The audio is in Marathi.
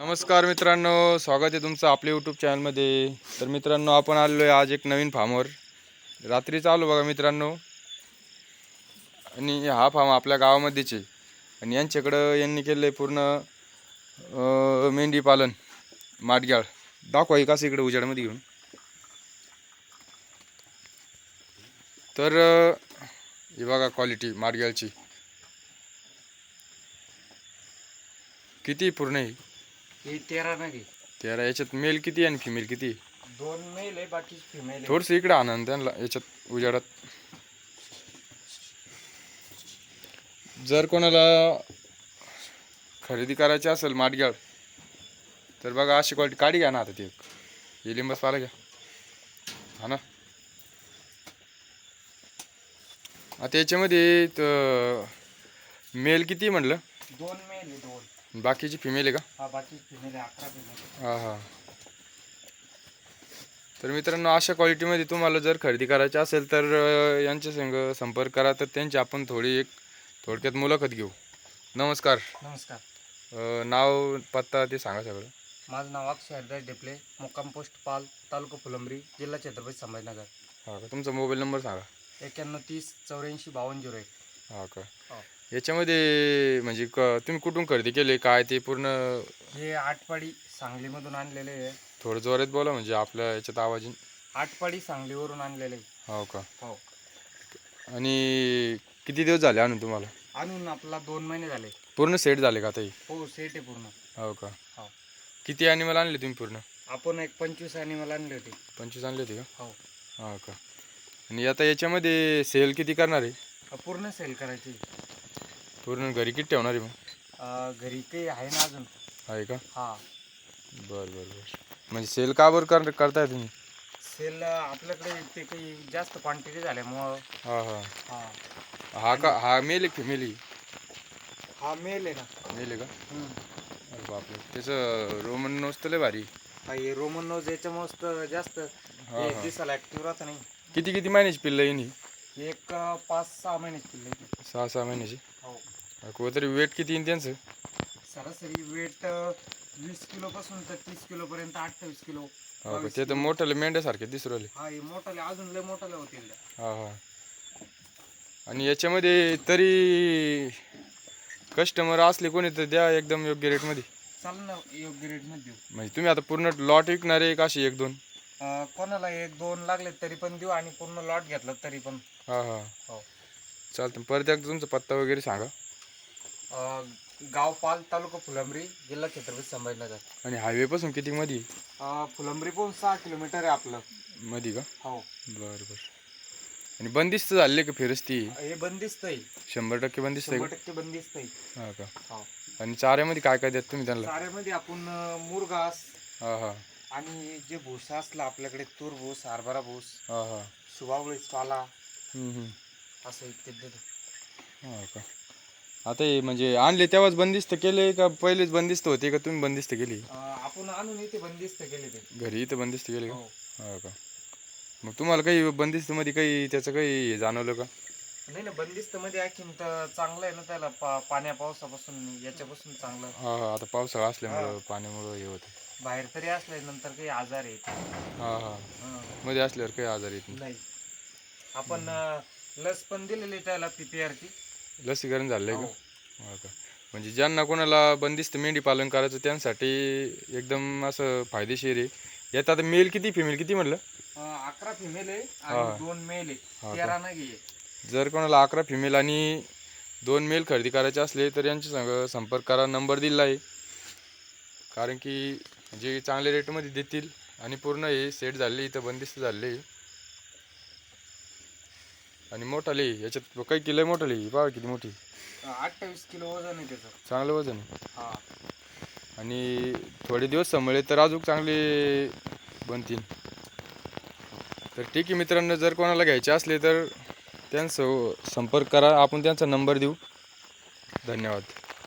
नमस्कार मित्रांनो स्वागत आहे तुमचं आपल्या यूट्यूब चॅनलमध्ये तर मित्रांनो आपण आलेलो आहे आज एक नवीन फार्मवर रात्री चालू बघा मित्रांनो. आणि हा फार्म आपल्या गावामध्येच आहे. आणि यांच्याकडं यांनी केलं आहे पूर्ण मेंढीपालन मेंढी पालन माडग्याळ. दाखवा एक असं इकडे उजाडमध्ये घेऊन. तर हे ही बघा क्वालिटी माडग्याळची. किती पूर्ण आहे? ही तेरा तेरा याच्यात मेल किती आणि फिमेल किती? दोन मेल आहे बाकी फिमेल थोडस इकडे आनंद त्यांना याच्यात उजेडात. जर कोणाला खरेदी करायची असेल माटग्याळ तर बघा अशी क्वालिटी काढी घ्या ना आता ती. एक लिंबस पाला घ्या. हा ना. आता याच्यामध्ये त- मेल किती म्हणलं? दोन मेल दोन. बाकीची फिमेल आहे का? हा बाकी फिमेल आहे अकरा फिमेल हा हा. तर मित्रांनो अशा क्वालिटीमध्ये तुम्हाला जर खरेदी करायची असेल तर अं, यांच्या संग संपर्क करा. तर त्यांची आपण थोडी एक थोडक्यात मुलाखत घेऊ. नमस्कार. नमस्कार. अं, नाव पत्ता ते सांगा सगळं. माझं नाव अक्षय हरदास डेपले मुक्काम पोस्ट पाल तालुका फुलंब्री जिल्हा छत्रपती संभाजीनगर. हा का? तुमचा मोबाईल नंबर सांगा. एक्क्याण्णव तीस चौऱ्याऐंशी बावन्न झिरो एक. हा का? हो. याच्यामध्ये म्हणजे क तुम्ही कुठून खरेदी केले? काय ते पूर्ण हे आटपाडी सांगलीमधून आणलेले आहे. थोडं जोरात बोला म्हणजे आपल्या याच्यात आवाज येईन. आटपाडी सांगलीवरून आणलेले आहे. हो का? हो. आणि किती दिवस झाले आणून तुम्हाला? आणून आपला दोन महिने झाले. पूर्ण सेट झाले का आता हे? हो सेट आहे पूर्ण. हो का? हो. किती ॲनिमल आणले तुम्ही पूर्ण? आपण एक पंचवीस आणि मला आणले होते. पंचवीस आणले होते का? हो. हा का? आणि आता याच्यामध्ये सेल किती करणार आहे? पूर्ण सेल करायची. पूर्ण घरी किती ठेवणार आहे मग? अ, घरी काही आहे ना अजून. आहे का? हा. बरं बरं बरं. म्हणजे सेल का बरं कर करताय तुम्ही? सेल आपल्याकडे ते काही जास्त क्वांटिटी झाल्यामुळं हा हा. हा. हा का हा मेल आहे फिमेल हा मेल आहे ना. मेल आहे का? अरे बापरे. त्याचं रोमन नोस तर लय भारी. हा हे रोमन नोज याच्यामुळेच तर जास्त हा. दिसायला ऍक्टिव्ह राहत नाही. किती किती महिन्याची पिल्लं येईन ही? एक पाच सहा महिन्याची पिल्ले. सहा सहा महिन्याची? हो. तरी वेट किती येईन त्यांचं? सरासरी वेट वीस किलो पासून तर तीस किलो पर्यंत अठ्ठावीस किलो. हो का? ते तर किलो. मोठ्याला मेंढ्यासारखे दिसू राहिले. हा हे मोठाले अजून लय मोठाले होतील त्या. हा हा. आणि याच्यामध्ये तरी कस्टमर असले कोणी तर द्या एकदम योग्य रेटमध्ये चालेल ना योग्य रेटमध्ये देऊ. म्हणजे तुम्ही आता पूर्ण लॉट विकणार आहे का अशी एक दोन. अं, कोणाला एक दोन लागले तरी पण देऊ आणि पूर्ण लॉट घेतला तरी पण. हा हा. हो. चालतं परत एकदा तुमचा पत्ता वगैरे सांगा. अं, गाव पाल तालुका फुलंब्री जिल्हा छत्रपती संभाजीनगर. आणि हायवे पासून किती मध्ये अं, फुलंब्री पण सहा किलोमीटर आहे आपलं. मध्ये का? हो. बरं बरं. आणि बंदिस्त झाले का फिरस्ती? हे बंदिस्त आहे. शंभर टक्के बंदिस्त आहे शंभर टक्के बंदिस्त आहे. का हा का? हो. आणि चाऱ्यामध्ये काय काय देत तुम्ही त्यांना? चाऱ्यामध्ये आपण अं, मुरघास हा हा. आणि जे भुसा असला आपल्याकडे तूर भूस हरभरा भूस हा हा. शुभावळीच पाला हम्म, हम्म. असं इत्यादी देतो. हा का? आता हे म्हणजे आणले तेव्हाच बंदिस्त केले का पहिलेच बंदिस्त होते का तुम्ही बंदिस्त केली? अं, आपण आणून इथे बंदिस्त केले ते. घरी इथं बंदिस्त केले का? हो. हा का? मग तुम्हाला काही बंदिस्तमध्ये काही त्याचं काही हे जाणवलं का? नाही ना बंदिस्त मध्ये आणखीन तर चांगलं आहे ना त्याला पा पाण्या पावसापासून याच्यापासून चांगलं. हा हा आता पावसाळा असल्यामुळं पाण्यामुळं हे होतं. बाहेर तरी असले नंतर काही आजार हा हा. हं. मध्ये असल्यावर काही आजार येत नाही. आपण अं, लस पण दिलेली त्याला पीपीआर ची. लसीकरण झालंय का? हो. हा का? म्हणजे ज्यांना कोणाला बंदिस्त मेंढी पालन करायचं त्यांसाठी एकदम असं फायदेशीर आहे. यात आता मेल किती फिमेल किती म्हटलं अं, अकरा फिमेल आहे. आणि दोन मेल आहे? तेरा नाही आहे. जर कोणाला अकरा फिमेल आणि दोन मेल खरेदी करायचे असले तर यांच्या संग संपर्क करा. नंबर दिला आहे. कारण की जे चांगल्या रेटमध्ये देतील आणि पूर्ण हे सेट झाले इथं बंदिस्त झाले. आणि मोठाले याच्यात काही किलो मोठाले बघा किती मोठी. अठ्ठावीस किलो वजन आहे त्याचं. चांगलं वजन आहे. हा. आणि थोडे दिवस सांभाळले तर अजून चांगले बनतील. तर ठीक आहे मित्रांनो जर कोणाला घ्यायचे असले तर त्यांचं संपर्क करा. आपण त्यांचा नंबर देऊ. धन्यवाद.